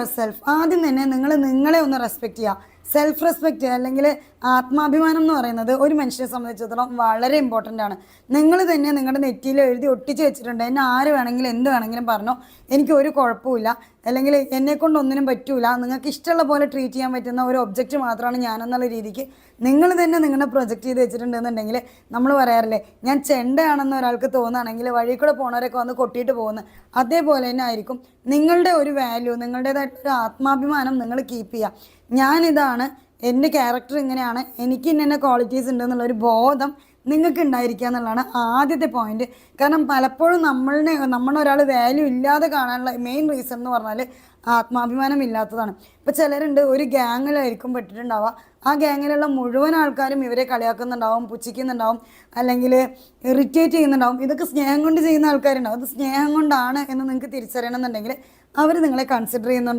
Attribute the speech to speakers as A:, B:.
A: Your self ആദ്യം തന്നെ നിങ്ങൾ നിങ്ങളെ ഒന്ന് റെസ്പെക്റ്റ് ചെയ്യുക സെൽഫ് റെസ്പെക്റ്റ് അല്ലെങ്കിൽ ആത്മാഭിമാനം എന്ന് പറയുന്നത് ഒരു മനുഷ്യനെ സംബന്ധിച്ചിടത്തോളം വളരെ ഇമ്പോർട്ടന്റ് ആണ്. നിങ്ങൾ തന്നെ നിങ്ങളുടെ നെറ്റിയിൽ എഴുതി ഒട്ടിച്ച് വെച്ചിട്ടുണ്ട്. എന്നെ ആര് വേണമെങ്കിലും എന്ത് വേണമെങ്കിലും പറഞ്ഞോ. എനിക്ക് ഒരു കുഴപ്പമില്ല അല്ലെങ്കിൽ എന്നെക്കൊണ്ട് ഒന്നിനും പറ്റൂല. നിങ്ങൾക്ക് ഇഷ്ടമുള്ള പോലെ ട്രീറ്റ് ചെയ്യാൻ പറ്റുന്ന ഒരു ഒബ്ജക്റ്റ് മാത്രമാണ് ഞാനെന്നുള്ള രീതിക്ക് നിങ്ങൾ തന്നെ നിങ്ങളുടെ പ്രൊജക്റ്റ് ചെയ്ത് വെച്ചിട്ടുണ്ടെന്നുണ്ടെങ്കിൽ നമ്മൾ പറയാറില്ലേ ഞാൻ ചെണ്ടയാണെന്ന് ഒരാൾക്ക് തോന്നുകയാണെങ്കിൽ വഴി കൂടെ പോണവരൊക്കെ വന്ന് കൊട്ടിയിട്ട് പോകുന്നു. അതേപോലെ തന്നെ ആയിരിക്കും നിങ്ങളുടെ ഒരു വാല്യൂ നിങ്ങളുടേതായിട്ടൊരു ആത്മാഭിമാനം നിങ്ങൾ കീപ്പ് ചെയ്യുക. ഞാനിതാണ് എന്റെ ക്യാരക്ടർ ഇങ്ങനെയാണ് എനിക്ക് ഇന്ന ക്വാളിറ്റീസ് ഉണ്ട് എന്നുള്ളൊരു ബോധം നിങ്ങൾക്ക് ഉണ്ടായിരിക്കുക എന്നുള്ളതാണ് ആദ്യത്തെ പോയിന്റ് കാരണം പലപ്പോഴും നമ്മളിനെ നമ്മളൊരാൾ വാല്യൂ ഇല്ലാതെ കാണാനുള്ള മെയിൻ റീസൺ എന്ന് പറഞ്ഞാൽ ആത്മാഭിമാനം ഇല്ലാത്തതാണ്. ഇപ്പം ചിലരുണ്ട് ഒരു ഗ്യാങ്ങിലായിരിക്കും പെട്ടിട്ടുണ്ടാവുക. ആ ഗ്യാങ്ങിലുള്ള മുഴുവൻ ആൾക്കാരും ഇവരെ കളിയാക്കുന്നുണ്ടാവും പുച്ഛിക്കുന്നുണ്ടാവും അല്ലെങ്കിൽ ഇറിറ്റേറ്റ് ചെയ്യുന്നുണ്ടാവും. ഇതൊക്കെ സ്നേഹം കൊണ്ട് ചെയ്യുന്ന ആൾക്കാരുണ്ടാവും. അത് സ്നേഹം കൊണ്ടാണ് എന്ന് നിങ്ങൾക്ക് തിരിച്ചറിയണമെന്നുണ്ടെങ്കിൽ അവർ നിങ്ങളെ കൺസിഡർ ചെയ്യുന്നുണ്ട്.